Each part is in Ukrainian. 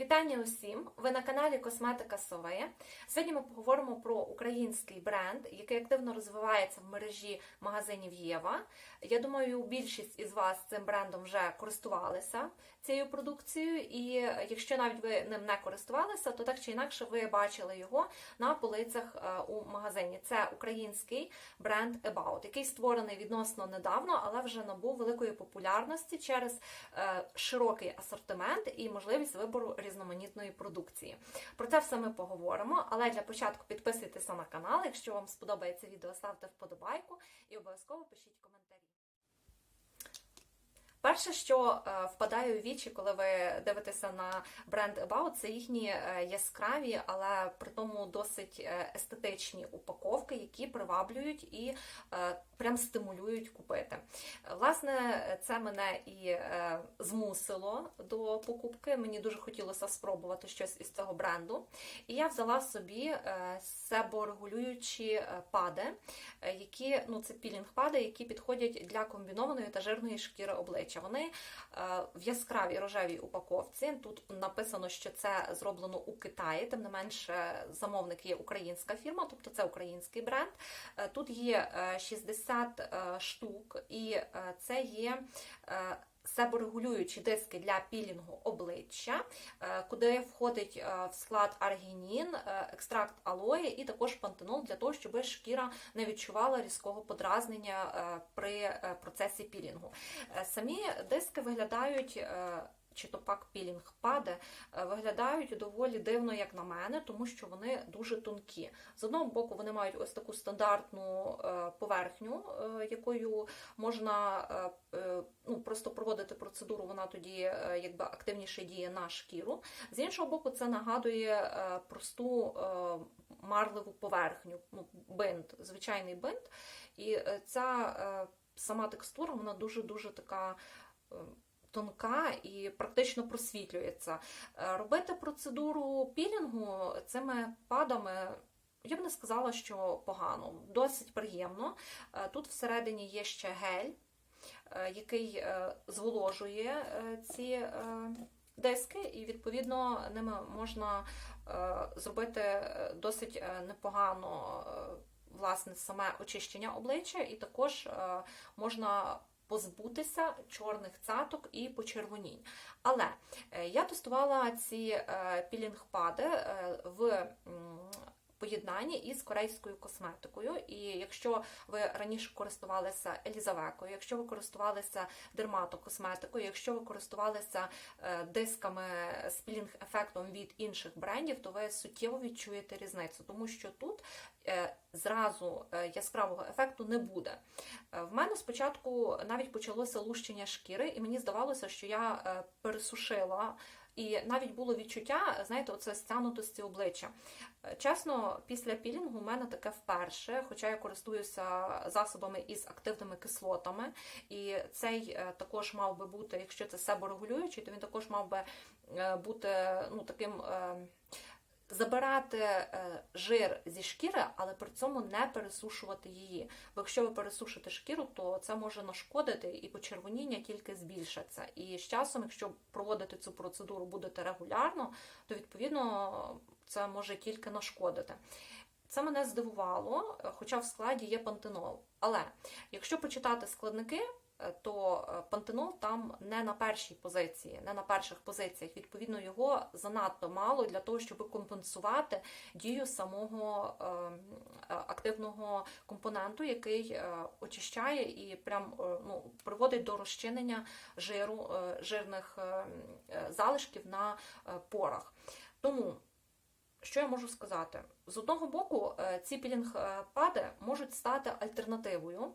Вітання усім! Ви на каналі Косметика Совея. Сьогодні ми поговоримо про український бренд, який активно розвивається в мережі магазинів Єва. Я думаю, більшість із вас цим брендом вже користувалися цією продукцією, і якщо навіть ви ним не користувалися, то так чи інакше ви бачили його на полицях е, у магазині. Це український бренд About, який створений відносно недавно, але вже набув великої популярності через е, широкий асортимент і можливість вибору різноманітної продукції. Про це все ми поговоримо. Але для початку підписуйтеся на канал. Якщо вам сподобається відео, ставте вподобайку і обов'язково пишіть коментарі. Перше, що е, впадає у вічі, коли ви дивитеся на бренд About, це їхні е, яскраві, але при тому досить е, естетичні упаковки, які приваблюють і прям стимулюють купити. Власне, це мене і змусило до покупки. Мені дуже хотілося спробувати щось із цього бренду. І я взяла собі себорегулюючі пади, які ну це пілінг-пади, які підходять для комбінованої та жирної шкіри обличчя. Вони е, в яскравій рожевій упаковці. Тут написано, що це зроблено у Китаї, тим не менше замовник є українська фірма, тобто це український бренд. Е, Тут є е, 60 е, штук, і це є. Себорегулюючі диски для пілінгу обличчя, е, куди входить е, в склад аргінін, е, екстракт алої і також пантенол для того, щоб шкіра не відчувала різкого подразнення при процесі пілінгу. Самі диски виглядають. Чи то пак пілінг паде, е, виглядають доволі дивно, як на мене, тому що вони дуже тонкі. З одного боку, вони мають ось таку стандартну е, поверхню, е, якою можна ну, просто проводити процедуру, вона тоді якби активніше діє на шкіру. З іншого боку, це нагадує просту марливу поверхню, ну, бинт, звичайний бинт. І ця сама текстура, вона дуже-дуже така. Тонка і практично просвітлюється. Е, Робити процедуру пілінгу цими падами я б не сказала, що погано, досить приємно. Е, Тут всередині є ще гель, е, який зволожує ці диски, і відповідно ними можна зробити досить непогано власне саме очищення обличчя, і також можна позбутися чорних цяток і почервонінь. Але е, я тестувала ці е, пілінг-пади е, в поєднанні із корейською косметикою. І якщо ви раніше користувалися Елізавекою, якщо ви користувалися дерматокосметикою, якщо ви користувалися е, дисками з пілінг-ефектом від інших брендів, то ви суттєво відчуєте різницю, тому що тут е, зразу е, яскравого ефекту не буде. В мене спочатку навіть почалося лущення шкіри, і мені здавалося, що я пересушила. І навіть було відчуття, знаєте, оце стянутості обличчя. Е, Чесно, після пілінгу у мене таке вперше, хоча я користуюся засобами із активними кислотами, і цей е, також мав би бути, якщо це себорегулюючий, то він також мав би е, бути ну, таким. Забирати е, жир зі шкіри, але при цьому не пересушувати її. Бо якщо ви пересушите шкіру, то це може нашкодити і почервоніння тільки збільшиться. І з часом, якщо проводити цю процедуру будете регулярно, то відповідно це може тільки нашкодити. Це мене здивувало, хоча в складі є пантенол. Але якщо почитати складники, то е, пантенол там не на першій позиції, не на перших позиціях. Відповідно, його занадто мало для того, щоб компенсувати дію самого е, е, активного компоненту, який е, очищає і прям е, ну, приводить до розчинення жиру, е, жирних е, е, залишків на е, порах. Тому що я можу сказати? З одного боку, е, ці пілінг-пади можуть стати альтернативою.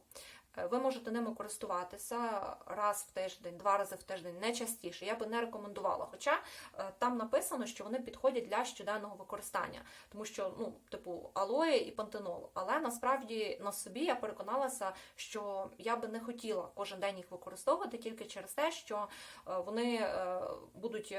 Е, Ви можете ними користуватися раз в тиждень, два рази в тиждень, не частіше. Я би не рекомендувала. Хоча е, там написано, що вони підходять для щоденного використання, тому що, ну, типу, алоє і пантенол. Але насправді на собі я переконалася, що я би не хотіла кожен день їх використовувати тільки через те, що е, вони будуть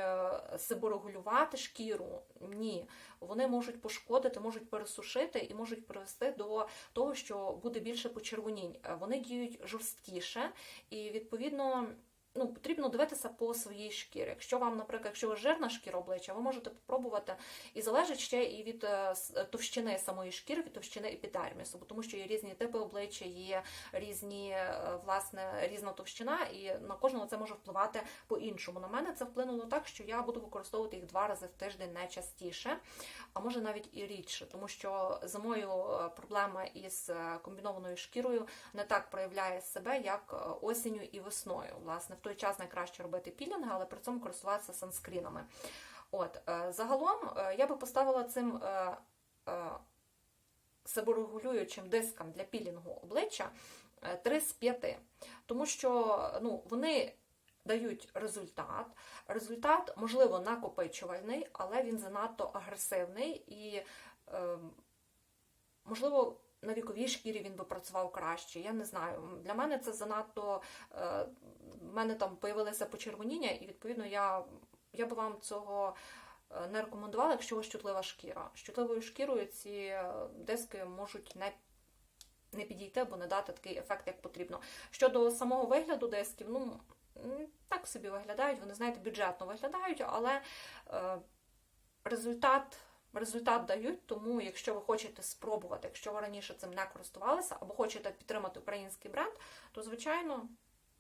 себорегулювати шкіру. Ні, вони можуть пошкодити, можуть пересушити і можуть привести до того, що буде більше почервонінь. Вони діють жорсткіше, і відповідно ну, потрібно дивитися по своїй шкірі. Якщо вам, наприклад, якщо ви жирна шкіра обличчя, ви можете спробувати і залежить ще і від е, товщини самої шкіри, від товщини епідермісу, тому що є різні типи обличчя, є різні, е, власне, різна товщина, і на кожного це може впливати по-іншому. На мене це вплинуло так, що я буду використовувати їх два рази в тиждень не частіше, а може навіть і рідше, тому що зимою е, проблема із е, комбінованою шкірою не так проявляє себе, як е, осінню і весною. Власне, той час найкраще робити пілінги, але при цьому користуватися санскрінами. От е, загалом е, я би поставила цим е, себорегулюючим дискам для пілінгу обличчя е, 3 з 5. Тому що ну, вони дають результат. Результат, можливо, накопичувальний, але він занадто агресивний і, е, можливо, на віковій шкірі він би працював краще. Я не знаю. Для мене це занадто. Е, в мене там появилося почервоніння, і відповідно я, я би вам цього е, не рекомендувала, якщо у вас чутлива шкіра. З чутливою шкірою ці е, диски можуть не не підійти або не дати такий ефект, як потрібно. Щодо самого вигляду дисків, ну так собі виглядають, вони, знаєте, бюджетно виглядають, але результат. Результат дають, тому якщо ви хочете спробувати, якщо ви раніше цим не користувалися, або хочете підтримати український бренд, то звичайно,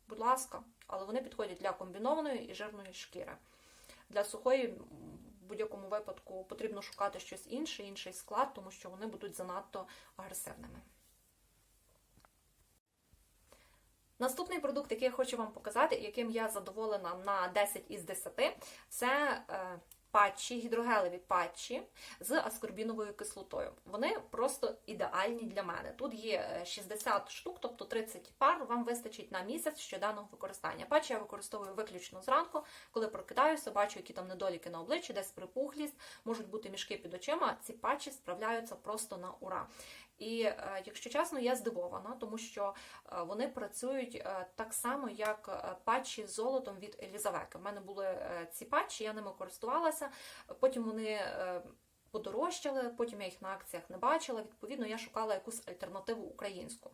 будь ласка, але вони підходять для комбінованої і жирної шкіри. Для сухої в будь-якому випадку потрібно шукати щось інше, інший склад, тому що вони будуть занадто агресивними. Наступний продукт, який я хочу вам показати, яким я задоволена на 10 із 10, це е, патчі, гідрогелеві патчі з аскорбіновою кислотою. Вони просто ідеальні для мене. Тут є е, 60 штук, тобто 30 пар, вам вистачить на місяць щоденного використання. Патчі я використовую виключно зранку, коли прокидаюся, бачу, які там недоліки на обличчі, десь припухлість, можуть бути мішки під очима. Ці патчі справляються просто на ура. І е, якщо чесно, я здивована, тому що е, вони працюють е, так само, як патчі з золотом від Елізавеки. У мене були ці патчі, я ними користувалася. Потім вони подорожчали, потім я їх на акціях не бачила. Відповідно, я шукала якусь альтернативу українську.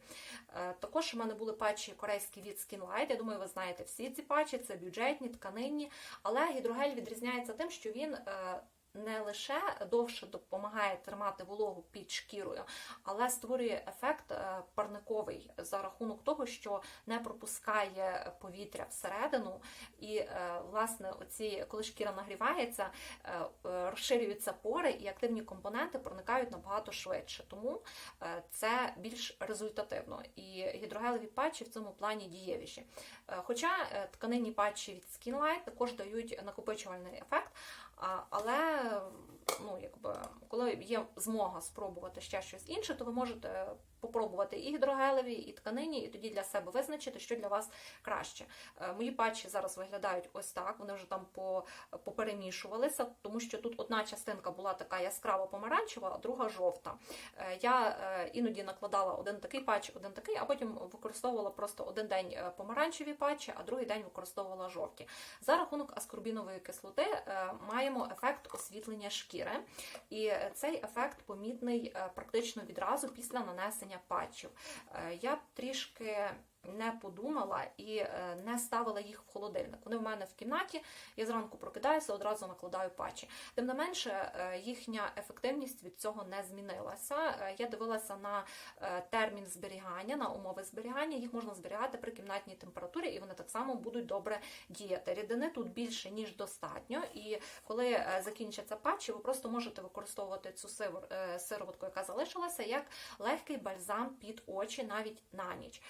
Також у мене були патчі корейські від Skinlight. Я думаю, ви знаєте всі ці патчі, це бюджетні, тканинні, але гідрогель відрізняється тим, що він. Не лише довше допомагає тримати вологу під шкірою, але створює ефект е, парниковий за рахунок того, що не пропускає повітря всередину, і е, власне, оці, коли шкіра нагрівається, е, розширюються пори і активні компоненти проникають набагато швидше. Тому це більш результативно. І гідрогелеві патчі в цьому плані дієвіші. Хоча тканинні патчі від Skinlight також дають накопичувальний ефект. Але ну, якби, коли є змога спробувати ще щось інше, то ви можете попробувати і гідрогелеві, і тканині, і тоді для себе визначити, що для вас краще. Е, Мої патчі зараз виглядають ось так, вони вже там поперемішувалися, тому що тут одна частинка була така яскраво помаранчева, а друга жовта. Е, Я е, іноді накладала один такий патч, один такий, а потім використовувала просто один день помаранчеві патчі, а другий день використовувала жовті. За рахунок аскорбінової кислоти маємо ефект освітлення шкіри, і цей ефект помітний практично відразу після нанесення патчів. Е, Я трішки не подумала і е, не ставила їх в холодильник. Вони в мене в кімнаті. Я зранку прокидаюся, одразу накладаю патчі. Тим не менше, е, їхня ефективність від цього не змінилася. Е, Я дивилася на термін зберігання, на умови зберігання. Їх можна зберігати при кімнатній температурі, і вони так само будуть добре діяти. Рідини тут більше ніж достатньо. І коли закінчаться патчі, ви просто можете використовувати цю сироватку, яка залишилася, як легкий бальзам під очі навіть на ніч.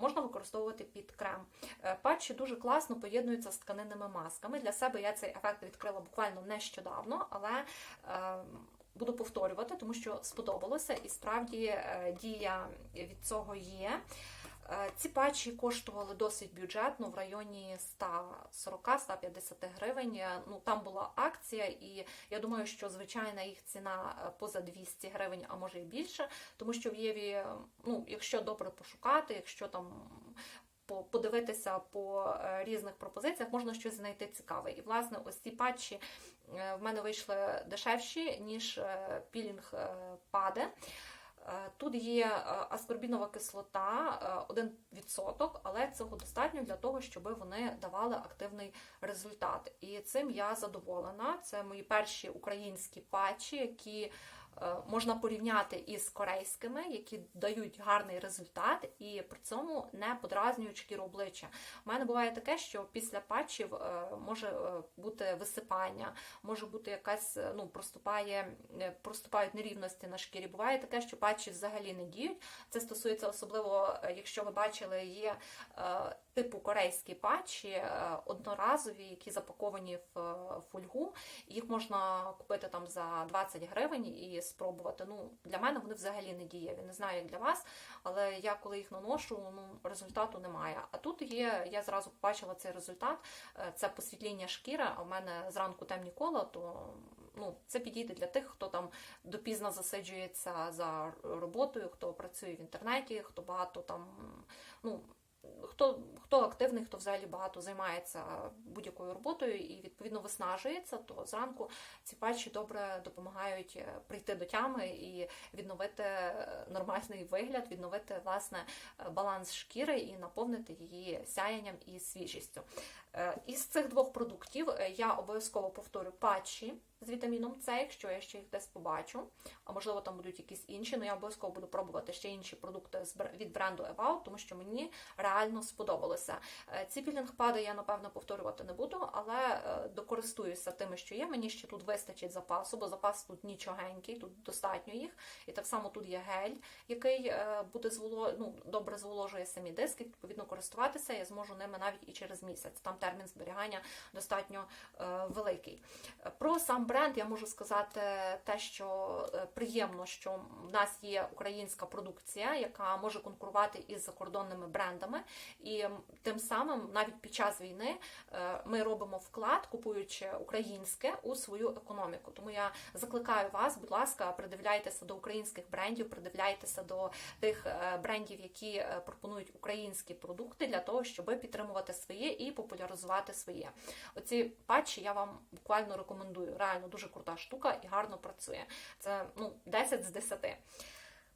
Можна використовувати під крем. Е, Патчі дуже класно поєднуються з тканинними масками. Для себе я цей ефект відкрила буквально нещодавно, але е, буду повторювати, тому що сподобалося і справді е, дія від цього є. Е, Ці патчі коштували досить бюджетно в районі 140-150 гривень. Е, Ну там була акція, і я думаю, що звичайна їх ціна е, поза 200 гривень, а може і більше, тому що в Єві, ну якщо добре пошукати, якщо там. Подивитися по різних пропозиціях можна щось знайти цікаве. І власне, ось ці патчі в мене вийшли дешевші, ніж пілінг паде. Е, Тут є е, аскорбінова кислота е, 1%, але цього достатньо для того, щоб вони давали активний результат. І цим я задоволена. Це мої перші українські патчі, які е, можна порівняти із корейськими, які дають гарний результат і при цьому не подразнюють шкіру обличчя. У мене буває таке, що після патчів е, може е, бути висипання, може бути якась е, ну проступає, е, проступають нерівності на шкірі. Буває таке, що патчі взагалі не діють. Це стосується особливо, е, якщо ви бачили, є е, типу корейські патчі е, одноразові, які запаковані в е, фольгу. Їх можна купити там за 20 гривень і спробувати. Ну для мене вони взагалі не дієві. Не знаю, як для вас, але я коли їх наношу, ну результату немає. А тут є, я зразу побачила цей результат. Е, Це посвітління шкіри. А в мене зранку темні кола, то ну це підійде для тих, хто там допізно засиджується за роботою, хто працює в інтернеті, хто багато там ну. Хто хто активний, хто взагалі багато займається будь-якою роботою і відповідно виснажується, то зранку ці патчі добре допомагають е, прийти до тями і відновити е, нормальний вигляд, відновити власне е, баланс шкіри і наповнити її сяянням і свіжістю. Е, Із цих двох продуктів е, я обов'язково повторю патчі з вітаміном С, якщо я ще їх десь побачу, а можливо там будуть якісь інші, але я обов'язково буду пробувати ще інші продукти від бренду Evout, тому що мені реально сподобалося. Е, Ці пілінг-пади я напевно повторювати не буду, але докористуюся тими, що є. Мені ще тут вистачить запасу, бо запас тут нічогенький, тут достатньо їх. І так само тут є гель, який буде зволо... ну, добре зволожує самі диски. Відповідно, користуватися я зможу ними навіть і через місяць. Там термін зберігання достатньо е, великий. Про сам бренд я можу сказати те, що е, приємно, що в нас є українська продукція, яка може конкурувати із закордонними брендами, і тим самим навіть під час війни е, ми робимо вклад, купуючи українське у свою економіку. Тому я закликаю вас, будь ласка, придивляйтеся до українських брендів, придивляйтеся до тих брендів, які пропонують українські продукти для того, щоб підтримувати своє і популяризувати своє. Оці патчі я вам буквально рекомендую. Реально дуже крута штука і гарно працює. Це ну 10 з 10.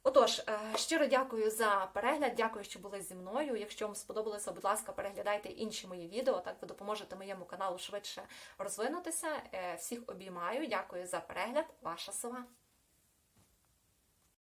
Отож, е, щиро дякую за перегляд. Дякую, що були зі мною. Якщо вам сподобалося, будь ласка, переглядайте інші мої відео. Так ви допоможете моєму каналу швидше розвинутися. Е, Всіх обіймаю. Дякую за перегляд. Ваша сова.